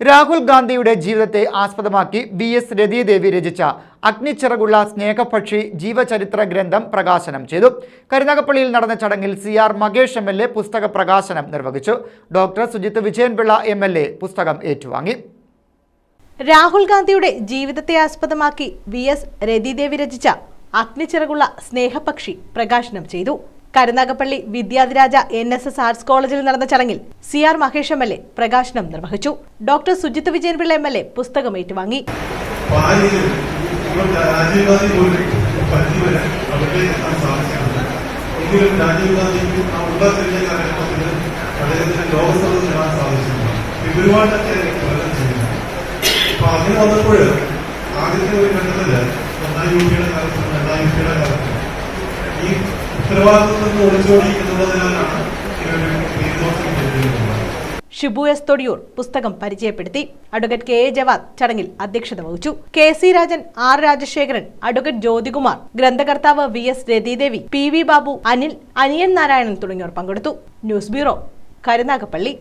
രാഹുൽ ഗാന്ധിയുടെ ജീവിതത്തെ ആസ്പദമാക്കി ബി എസ് രതിദേവി രചിച്ച അഗ്നിച്ചിറകുള്ള സ്നേഹപക്ഷി ജീവചരിത്ര ഗ്രന്ഥം പ്രകാശനം ചെയ്തു. കരുനാഗപ്പള്ളിയിൽ നടന്ന ചടങ്ങിൽ C R Mahesh M L പുസ്തക പ്രകാശനം നിർവഹിച്ചു. Doctor Sujith Vijayanpillai M L A പുസ്തകം ഏറ്റുവാങ്ങി. രാഹുൽ ഗാന്ധിയുടെ ജീവിതത്തെ ആസ്പദമാക്കി വി എസ് രതിദേവി രചിച്ച അഗ്നിച്ചിറകുള്ള സ്നേഹപക്ഷി പ്രകാശനം ചെയ്തു. Karunagappally Vidyadhiraja N S S arts കോളേജിൽ നടന്ന ചടങ്ങിൽ C R Mahesh M L A പ്രകാശനം നിർവഹിച്ചു. Doctor Sujith Vijayanpillai M L A പുസ്തകം ഏറ്റുവാങ്ങി. അപ്പൊ അങ്ങനെ വന്നപ്പോൾ ആദ്യത്തെ ഒരു ഘട്ടത്തിൽ ഒന്നാം യു പിയുടെ കാലത്തും ഈ ഉത്തരവാദിത്വത്തിൽ നിന്ന് ഷിബു എസ് തൊടിയൂർ പുസ്തകം പരിചയപ്പെടുത്തി. അഡ്വക്കേറ്റ് കെ എ ജവാദ് ചടങ്ങിൽ അധ്യക്ഷത വഹിച്ചു. K C Rajan R Rajasekharan advocate Jyothikumar ഗ്രന്ഥകർത്താവ് V S Rathidevi P V Babu Anil Aniyan Narayanan തുടങ്ങിയവർ പങ്കെടുത്തു. News bureau Karunagappally.